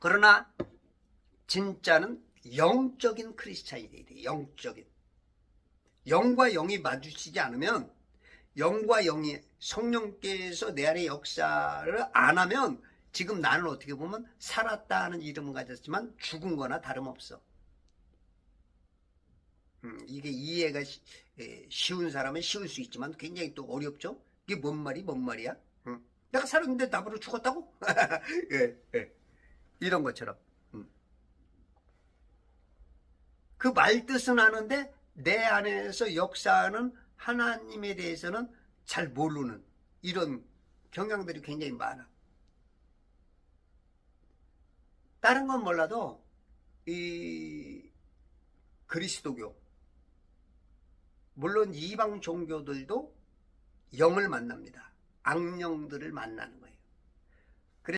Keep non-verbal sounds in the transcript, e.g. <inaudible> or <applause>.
그러나 진짜는 영적인 크리스찬이 돼. 영적인. 영과 영이 마주치지 않으면 영과 영이 성령께서 내 안에 역사를 안 하면 지금 나는 어떻게 보면 살았다 하는 이름을 가졌지만 죽은 거나 다름없어. 음, 이게 이해가 시- 에, 쉬운 사람은 쉬울 수 있지만 굉장히 또 어렵죠? 이게 뭔 말이 뭔 말이야? 응. 내가 살았는데 나보러 죽었다고? <laughs> 예, 예. 이런 것처럼. 음. 그 말뜻은 아는데 내 안에서 역사하는 하나님에 대해서는 잘 모르는 이런 경향들이 굉장히 많아. 다른 건 몰라도 이 그리스도교 물론 이방 종교들도 영을 만납니다. 악령들을 만나는